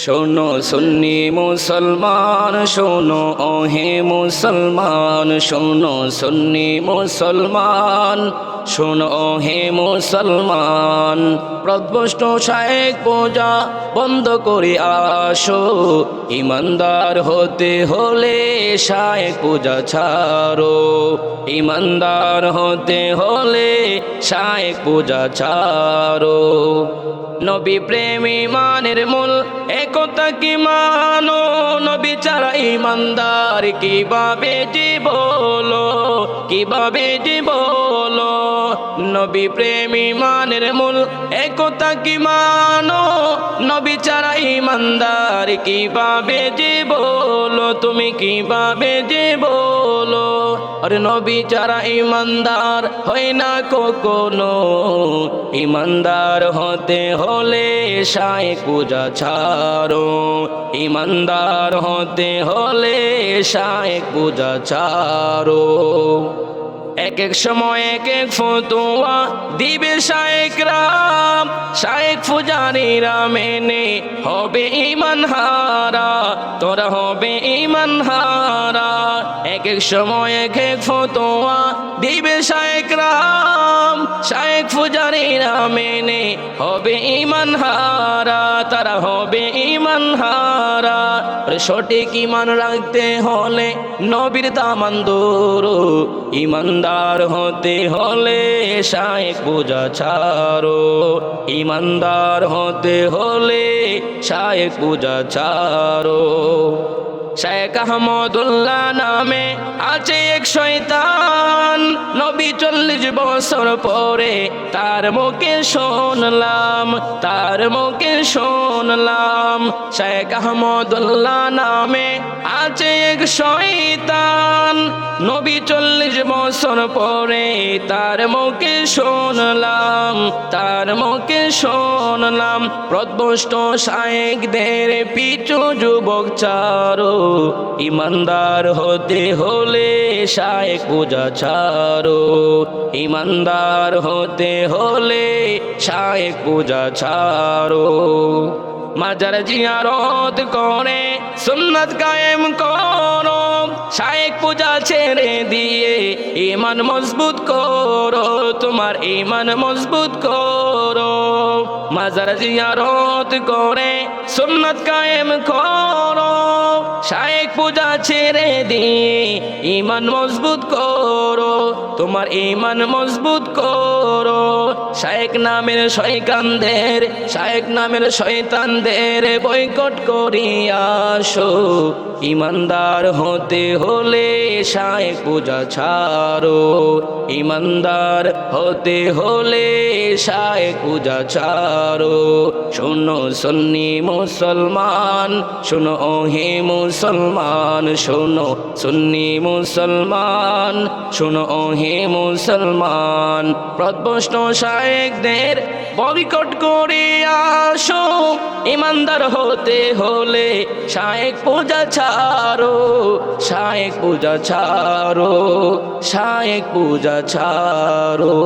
শোনো সুন্নি মুসলমান শোনো ওহে মুসলমান শোনো সুন্নি মুসলমান। শোনো ওহে মুসলমান প্রদ্বষ্ট শায়েক পূজা বন্ধ করে আসো। ইমানদার হতে হলে শায়েক পূজা ছাড়ো। ইমানদার হতে হলে শায়েক পূজা ছাড়ো। নবী প্রেম ইমানের মূল একতা কি মানো? নবী ছাড়া ইমানদার কীভাবে বলো কীভাবে বলো নবী প্রেম ইমানের মূল একতা কি মানো? নবী ছাড়া ইমানদার কীভাবে বলো? তুমি কীভাবে বলো? আরে নবী ছাড়া ইমানদার হয় না কখনো। ইমানদার হতে হলে শায়েক পূজা ছাড়ো। ইমানদার হতে হলে শায়েক পূজা ছাড়ো। এক এক সময় এক এক ফতুয়া দিবে শায়েক রাম। শায়েক ফুজারিরা মেনে হবে ইমান হারা, তোরা হবে ইমান হারা। এক এক সময় এক এক ফতুয়া দিবে শায়েক রাম। শায়েক ফুজারিরা মেনে হবে ইমান হারা, তারা হবে ইমান হারা। সঠিক ইমান রাখতে হলে নবীর দামান দূর। ইমানদার হতে হলে শায়েক পূজা ছাড়ো। ইমানদার হতে হলে শায়েক পূজা ছাড়ো। শেখ আহমদুল্লাহ নামে আছে এক শয়তান। নবী চল্লিশ বছর পরে তার মুখে শুনলাম, তার মুখে শুনলাম শেখ আহমদুল্লাহ নামে আছে এক শয়তান। নবী চল্লিশ বছর পরে তার মুখে শুনলাম, তার মুখে শুনলাম। প্রদ্বষ্ট শায়েকদের পিছু যুবক চারো, ইমানদার হতে হলে শায়েক পূজা ছাড়ো। ইমানদার হতে হলে শায়েক পূজা ছাড়ো। মাজার জিয়ারত করে, সুন্নত কায়েম করো, শায়েক পূজা ছেড়ে দিয়ে ইমান মজবুত করো, তোমার ইমান মজবুত করো। মাজার জিয়ারত করে, সুন্নত কায়েম করো, শায়েক পূজা ছেড়ে দিয়ে ইমান মজবুত করো। তোমার ইমান মজবুত করো। শায়েক নামের শয়কানদের শায়েক নামের শয়তানদের বৈকট করিয়া আসো। ইমানদার হতে হলে শায়েক পূজা ছাড়ো। ইমানদার হতে হলে শায়েক পূজা ছাড়ো। শোনো সন্নি মুসলমান, শোনো হে মুসলমান, শোনো সুন্নি মুসলমান, শোনো হে মুসলমান। প্রদ্বষ্ট শায়েকদের বয়কট করে আসো। ইমানদার হতে হলে শায়েক পূজা ছাড়ো, শায়েক পূজা ছাড়ো, শায়েক পূজা ছাড়ো।